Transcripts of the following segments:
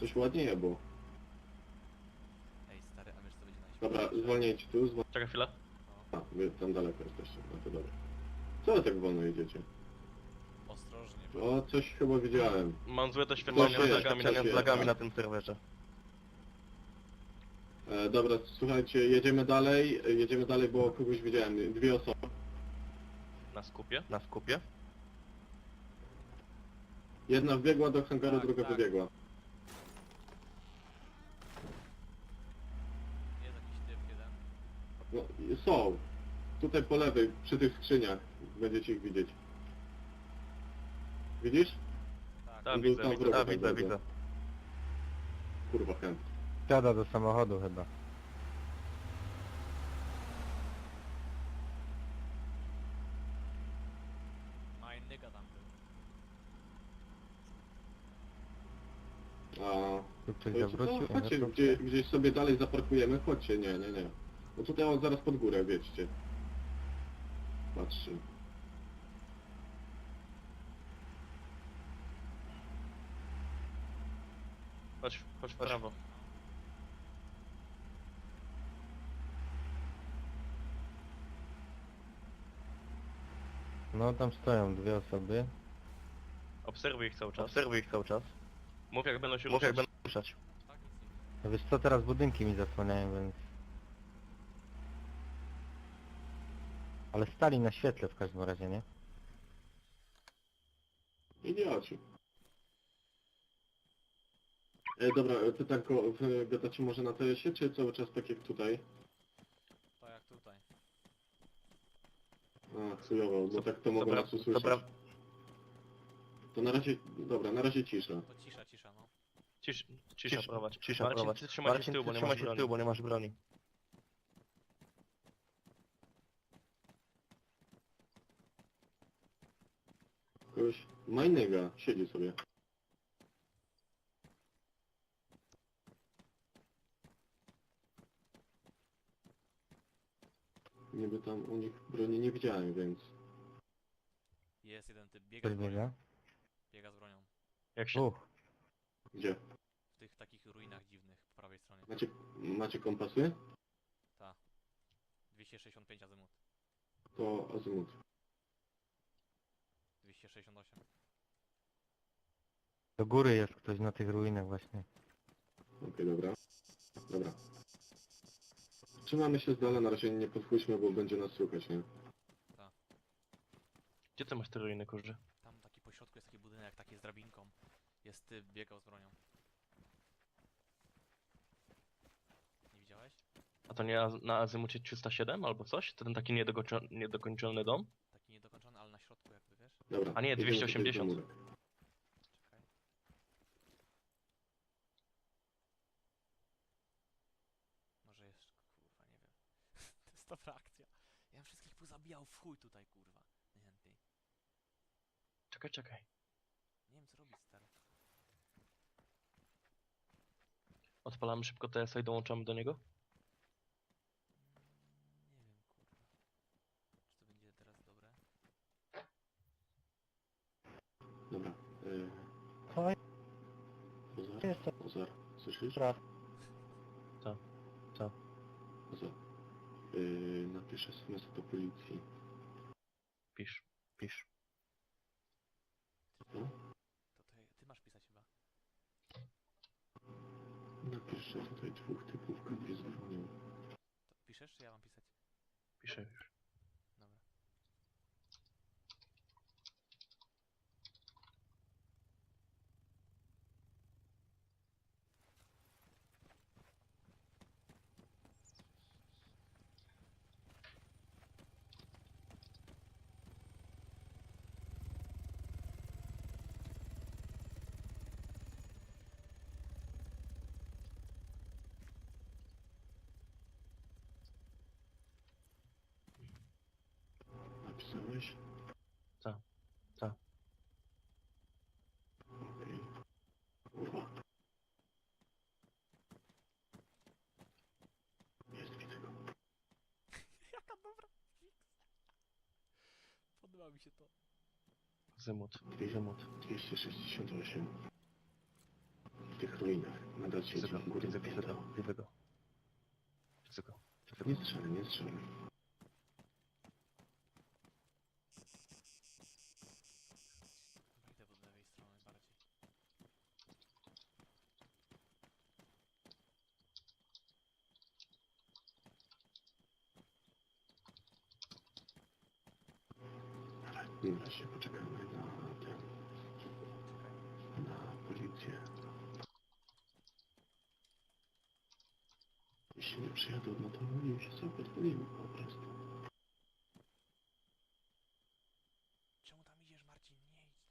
Coś ładnieje było. Ej, stary, a wiesz co będzie najśmieszniejsze? Dobra, zwolnijcie tu, zwol... Czekaj chwilę. A, wy tam daleko jesteście, no to dobra. Co wy tak wolno idziecie? Ostrożnie, bo O, coś chyba widziałem. Mam złe doświadczenia Coś z jest, lagami, z jest. lagami na tym serwerze. E, dobra, słuchajcie, jedziemy dalej, e, jedziemy dalej, bo kogoś widziałem, dwie osoby. Na skupie? Na skupie? Jedna wbiegła do hangaru, Tak, druga tak. wybiegła. jest jakiś typ jeden. No, i są. Tutaj po lewej, przy tych skrzyniach, będziecie ich widzieć. Widzisz? Tak, Tak, widzę, tam widzę, wroga tak, widzę, widzę. Kurwa, chęt. Siada do samochodu chyba. ma innego tam był. A, co? zawrócił. No, Chodźcie, gdzie, gdzieś sobie dalej zaparkujemy, chodźcie, nie, nie, nie. No tutaj o, zaraz pod górę, wiecie. Patrzy. Chodź, chodź w prawo. No tam stoją dwie osoby. Obserwuj ich cały czas. Obserwuj ich cały czas. Mów jak będą się Mów, ruszać. jak będą ruszać. Tak, nie widzę. No wiesz co, teraz budynki mi zasłaniają, więc... Ale stali na świetle w każdym razie, nie? Idioci. E, dobra, e, pytanko, wy gadacie może na TS-ie, czy cały czas tak jak tutaj? To jak tutaj. A, chujowo, bo Co- tak to mogą dobra, nas usłyszeć. dobra. To na razie, dobra, na razie cisza. To cisza, cisza. Cisz, cisza prowadź. Cisza Marcin, prowadź. ty trzymaj się Marcin, tyłu, bo nie trzymaj masz się z broni. tyłu, bo nie masz broni. Kogoś... Majnyga, siedzi sobie. Niby tam u nich broni nie widziałem, więc... Jest jeden typ, biega z bronią. biega. Biega z bronią. Jak się... Uch, Gdzie? Takich ruinach dziwnych po prawej stronie. Macie, macie kompasy? Ta. 265 azymut. To azymut. 268. do góry jest ktoś na tych ruinach właśnie. Okej, dobra. Dobra. Trzymamy się z dala, na razie nie podchódźmy, bo będzie nas słuchać, nie? Gdzie ty masz te ruiny, kurze? Tam taki po środku jest taki budynek, taki z drabinką. Jest typ, biegał z bronią. Nie widziałeś? A to nie az- na azymucie 307 albo coś? To ten taki niedokończony, niedokończony dom? Taki niedokończony, ale na środku jakby, wiesz? Dobra. A nie, jedziemy tutaj 280. do murek. Czekaj. Może jest, kurwa, nie wiem. to jest dobra akcja. Ja bym wszystkich pozabijał w chuj tutaj, kurwa. Najchętniej. Czekaj, czekaj. Nie wiem co robić, stary. Odpalamy szybko TSA i dołączamy do niego? Mm, Nie wiem, kurwa. Czy to będzie teraz dobre? Dobra. Yy, Oj, Pozar? jest to Pozar. Słyszysz? praw. Pozar. Yy, napiszę SMS do policji. Pisz. Pisz. No? To ty, ty masz pisać chyba. Napisz, że tutaj dwóch typów dzwonił. To piszesz, czy ja mam pisać? Piszę już. Dobra. Napisałeś? Tak. Tak. Jaka dobra fix. Podoba mi się to. Azymut, azymut. 268. W tych ruinach. Nadal Widzę siedzi go, w górę widzę, widzę go, widzę go. Widzę go. Nie strzelaj, nie strzelaj. Chyba idę od lewej strony bardziej. Ale nie da się, poczekamy na tę, na policję. Jeśli nie przyjadą, no to się sobie podpalimy po prostu. Czemu tam idziesz, Marcin? Nie idź tam.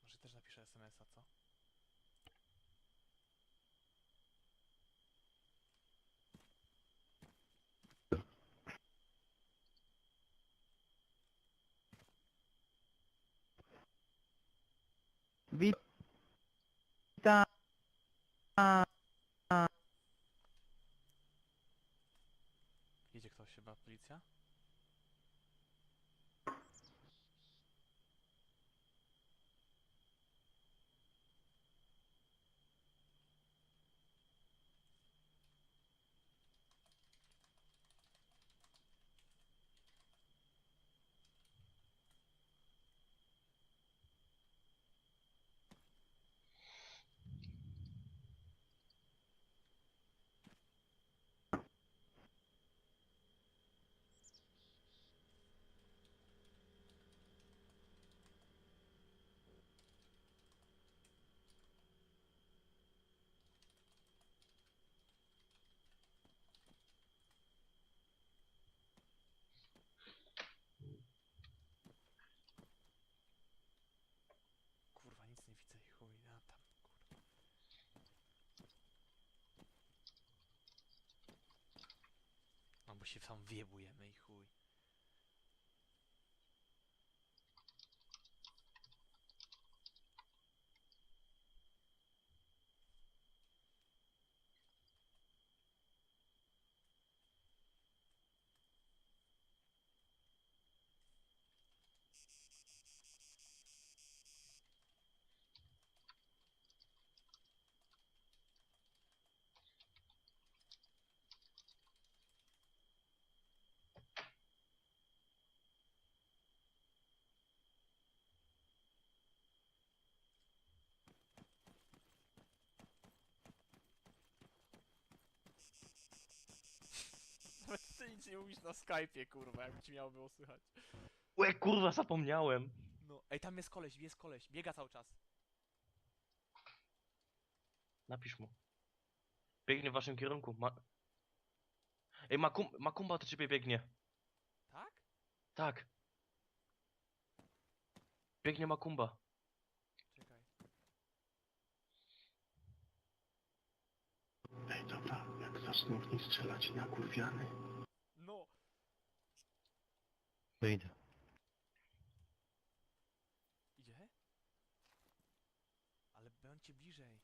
Może też napiszę SMS-a, co? Witam. Jedzie ktoś chyba, policja? Kurwa, nic nie widzę i chuj, a tam, kurwa. Się tam wiebujemy i chuj. Nawet ty nic nie mówisz na Skype'ie, kurwa, jakby ci miało było słychać. Łe, kurwa, zapomniałem! No, ej, tam jest koleś, jest koleś, biega cały czas. Napisz mu. Biegnie w waszym kierunku. Ma... Ej, Makum Makumba do ciebie biegnie. Tak? Tak. Biegnie Makumba. Czekaj. Ej, dobra, jak zaczną w nich strzelać na kurwiany, Wyjdę. idzie? Ale bądźcie bliżej.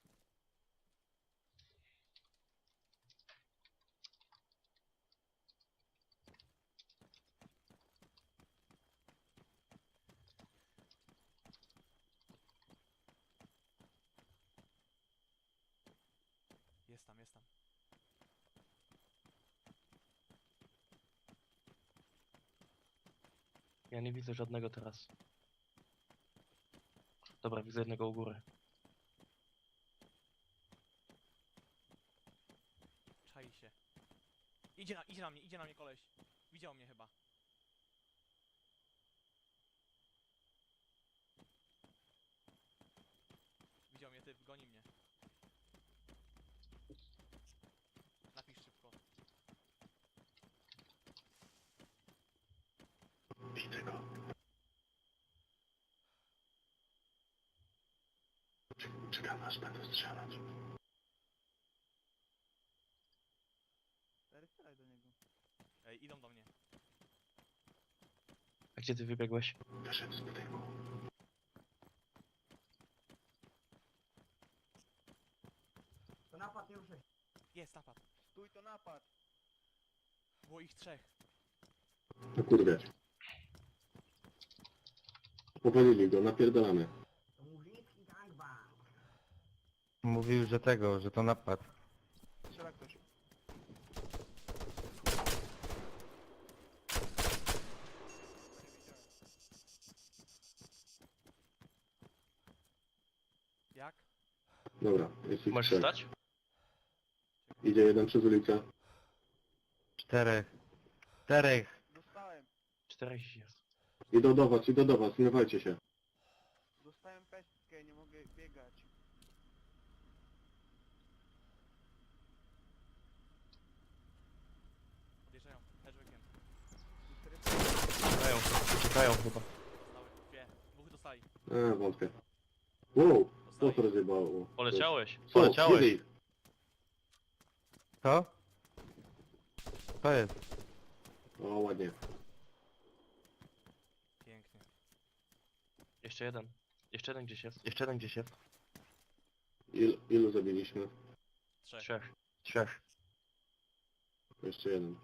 Jest tam, jest tam. Ja nie widzę żadnego teraz. Dobra, widzę jednego u góry. Czai się. Idzie na, idzie na mnie, idzie na mnie koleś. Widział mnie chyba. Widział mnie, typ, goni mnie. robić tego. Czekam aż będą strzelać. Stary, strzelaj do niego. Ej, idą do mnie. A gdzie ty wybiegłeś? Wyszedł z budynku. To napad, nie ruszaj. Jest napad. Stój, to napad. Było ich trzech. No kurde. Powalili go, napierdalamy. Mówił, że tego, że to napad. Strzela ktoś. Jak? Dobra, jest ich Możesz trzech. stać? Idzie jeden przez ulicę. Czterech. Czterech. Dostałem. Czterech jest. Idą do was, idą do was, zmywajcie się. Dostałem pestkę, nie mogę biegać. Odjeżdżają. Hedgehogiem. Uciekają, uciekają chyba. Dostały. Dwie. Dwóch dostali. Eee, wątpię. Wow, co Dostali. to rozjebało? Poleciałeś. Co? Poleciałeś. Ich? Co? To jest. O, ładnie. Jeszcze jeden. Jeszcze jeden gdzieś jest. Jeszcze jeden gdzieś jest. Il, ilu zabiliśmy? Trzech. Trzech. Trzech. Jeszcze jeden.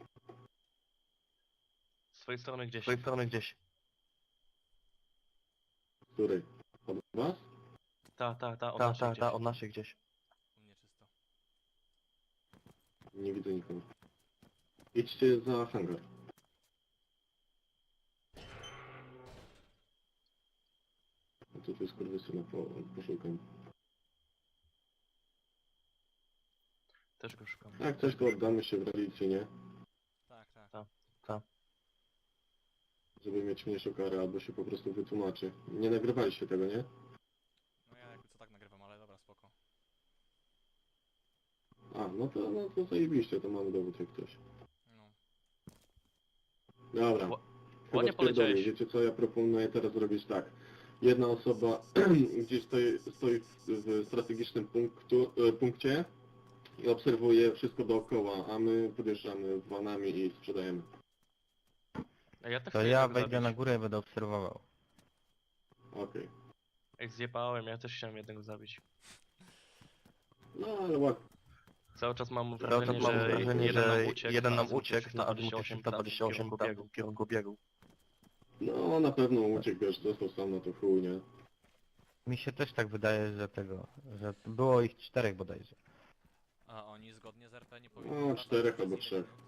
Z twojej strony gdzieś. Z twojej strony gdzieś. Który? Od was? Ta, ta, ta, od Ta, naszej ta, gdzieś. ta, od naszych gdzieś. U mnie czysto. Nie widzę nikogo. Idźcie za hangar. A tu jest kurwysyna po, poszukam. Też go szukam. Jak coś go oddamy się w relicji, nie? Tak, tak. Ta. Żeby mieć mniejszą karę, albo się po prostu wytłumaczy. Nie nagrywaliście tego, nie? No ja jakby co tak nagrywam, ale dobra, spoko. A, no to, no to zajebiście, to mamy dowód jak ktoś. No. Dobra. Ła- Chyba ładnie spierdolę. poleciałeś. Wiecie co, ja proponuję teraz zrobić tak. Jedna osoba gdzieś stoi, stoi w, w strategicznym punktu, e, punkcie i obserwuje wszystko dookoła, a my podjeżdżamy vanami i sprzedajemy. A ja też To chcę ja jednego wejdę zabić. na górę i będę obserwował. Okej. Jak zjebałem, ja też chciałem jednego zabić. No ale ład... Cały czas mam Cały wrażenie, czas mam że wrażenie, jeden nam uciekł, jeden na nam uciekł na Azymucie 328 328 tam tam biegu. w kierunku biegu. No na pewno uciekł, wiesz, został sam na to chuj, nie? Mi się też tak wydaje, że tego, że było ich czterech bodajże. A oni zgodnie z RP nie powinni... No, czterech albo trzech. minut.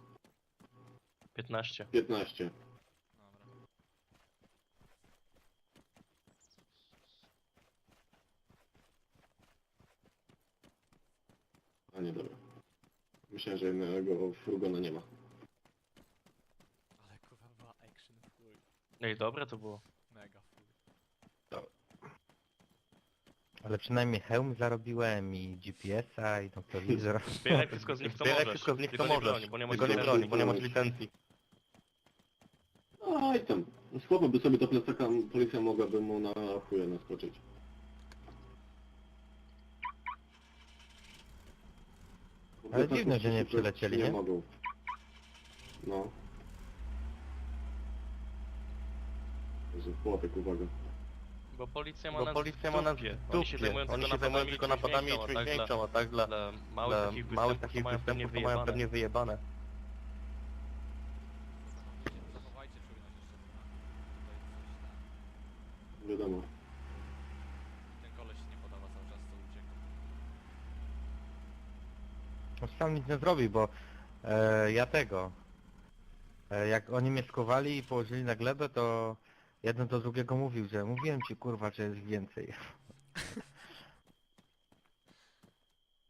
15. 15. Dobra. A nie, dobra. Myślałem, że jednego furgona nie ma. Ale kurwa była action w chuj. Ej, dobre to było. Mega. Ale przynajmniej hełm zarobiłem i GPS-a i noktowizor. Zbieraj wszystko z nich co Zbieraj możesz. wszystko z nich Tylko co nie możesz. broń, bo nie masz Tylko nie licencji. broni, bo nie masz licencji. Oj tam. Słabo by sobie do plecaka policja mogłaby mu na chuje naskoczyć. Ale dziwne, że nie Nie przylecieli, nie? mogą. No. Jezu, chłopek, uwaga. Bo policja ma Bo nas policja w ma nas dupie. w Oni się dupie. zajmują Oni tylko się zajmują napadami tylko i napadami i większą, a tak dla, Dla małych dla takich małych występów to takich mają pewnie występów to mają pewnie wyjebane. Zachowajcie czujność jeszcze. Wiadomo. Ten koleś nie podoba cały czas, co uciekł. No sam nic nie zrobił, bo e, ja tego. E, jak oni mnie skowali i położyli na glebę, to jeden do drugiego mówił, że mówiłem ci kurwa, że jest więcej.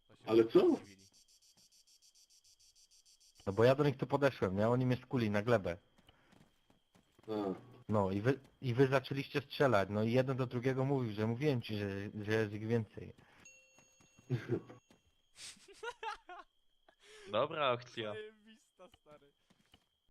To się Ale co? zdziwili. No bo ja do nich tu podeszłem, nie? Oni mnie skuli na glebę. A, No i wy, i wy zaczęliście strzelać, no i jeden do drugiego mówił, że mówiłem ci, że, że jest ich więcej. Dobra akcja. Zajebista, stary.